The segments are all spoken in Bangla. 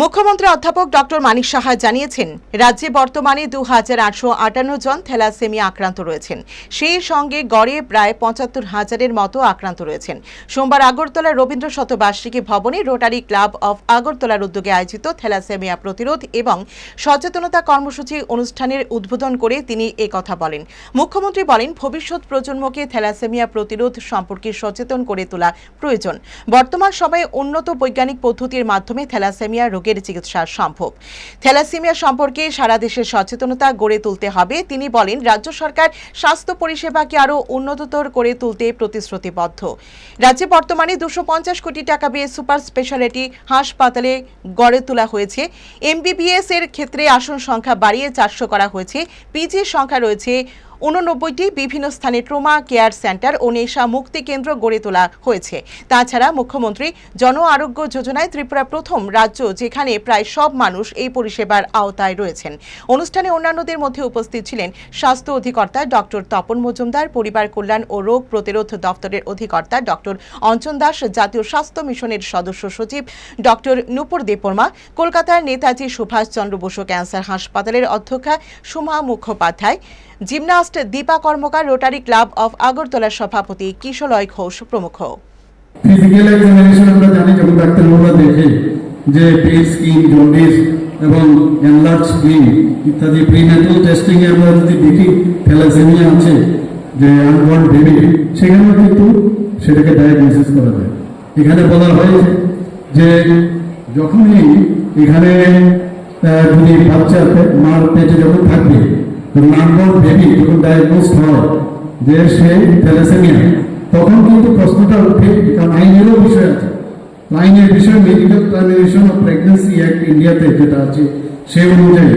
মুখ্যমন্ত্রী অধ্যাপক ডক্টর মানিক সাহা জানিয়েছেন, রাজ্যে বর্তমানে দু হাজার আটশো আটান্ন জন থ্যালাসেমিয়া আক্রান্ত রয়েছেন। সেই সঙ্গে গড়ে প্রায় পঁচাত্তর হাজারের মতো আক্রান্ত রয়েছেন। সোমবার আগরতলা রবীন্দ্র শতবার্ষিকী ভবনে রোটারি ক্লাব অফ আগরতলার উদ্যোগে আয়োজিত থ্যালাসেমিয়া প্রতিরোধ এবং সচেতনতা কর্মসূচি অনুষ্ঠানের উদ্বোধন করে তিনি কথা বলেন। মুখ্যমন্ত্রী বলেন, ভবিষ্যৎ প্রজন্মকে থ্যালাসেমিয়া প্রতিরোধ সম্পর্কে সচেতন করে তোলা প্রয়োজন। বর্তমান সময়ে উন্নত বৈজ্ঞানিক পদ্ধতির মাধ্যমে থ্যালাসেমিয়া রোগের চিকিৎসা সম্ভব। থ্যালাসেমিয়া সম্পর্কে সারা দেশে সচেতনতা গড়ে তুলতে হবে। তিনি বলেন, রাজ্য সরকার স্বাস্থ্য পরিষেবাকে আরও উন্নততর করে তুলতে প্রতিশ্রুতিবদ্ধ। রাজ্যে বর্তমানে দুশো পঞ্চাশ কোটি টাকা ব্যয়ে সুপার স্পেশালিটি হাসপাতালে গড়ে তোলা হয়েছে। এমবিবিএস এর ক্ষেত্রে আসন সংখ্যা বাড়িয়ে চারশো করা হয়েছে। পিজির সংখ্যা রয়েছে উননব্বইটি বিভিন্ন স্থানে ট্রোমা কেয়ার সেন্টার ও নেশা মুক্তি কেন্দ্র গড়ে তোলা হয়েছে। তাছাড়া মুখ্যমন্ত্রী জন আরোগ্য যোজনায় ত্রিপুরা প্রথম রাজ্য যেখানে প্রায় সব মানুষ এই পরিষেবার আওতায় রয়েছেন। অনুষ্ঠানে অন্যান্যদের মধ্যে উপস্থিত ছিলেন স্বাস্থ্য অধিকর্তা ডক্টর তপন মজুমদার, পরিবার কল্যাণ ও রোগ প্রতিরোধ দপ্তরের অধিকর্তা ডক্টর অঞ্চন দাস, জাতীয় স্বাস্থ্য মিশনের সদস্য সচিব ডক্টর নূপুর দেববর্মা, কলকাতার নেতাজি সুভাষচন্দ্র বসু ক্যান্সার হাসপাতালের অধ্যক্ষা Suma Mukhopadhyay, gymnast Dipa Karmakar rotary club of আগরতলার সভাপতি কিশলয় ঘোষ প্রমুখ। যে এবং এনলার্জ ইত্যাদি প্রিনেটাল টেস্টিং এ আমরা যদি দেখি থ্যালাসেমিয়া আছে, যে আনবর্ন বেবি কিন্তু সেটাকে ডায়াগনোসিস করা যায়। এখানে বলা হয়েছে যে যখনই এখানে যদি বাচ্চা, মার পেটে যখন থাকবে বেবি যখন হয় যে সে থ্যালাসেমিয়া। তখন কিন্তু প্রশ্নটা উঠে, কারণ আইনেরও বিষয় আছে। আইনের বিষয় medical termination of pregnancy act ইন্ডিয়াতে যেটা আছে সেই অনুযায়ী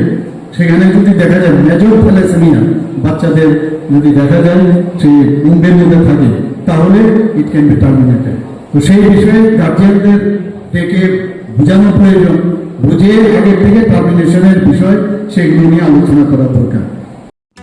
সেখানে যদি দেখা যায় মেজর থ্যালাসেমিয়া বাচ্চাদের যদি দেখা যায় মধ্যে থাকে, তাহলে ইট ক্যান বি টার্মিনেটেড তো সেই বিষয়ে গার্জিয়ানদের থেকে বোঝানো প্রয়োজন, বুঝে আগে থেকে টার্মিনেশনের বিষয় সেগুলো নিয়ে আলোচনা করা দরকার।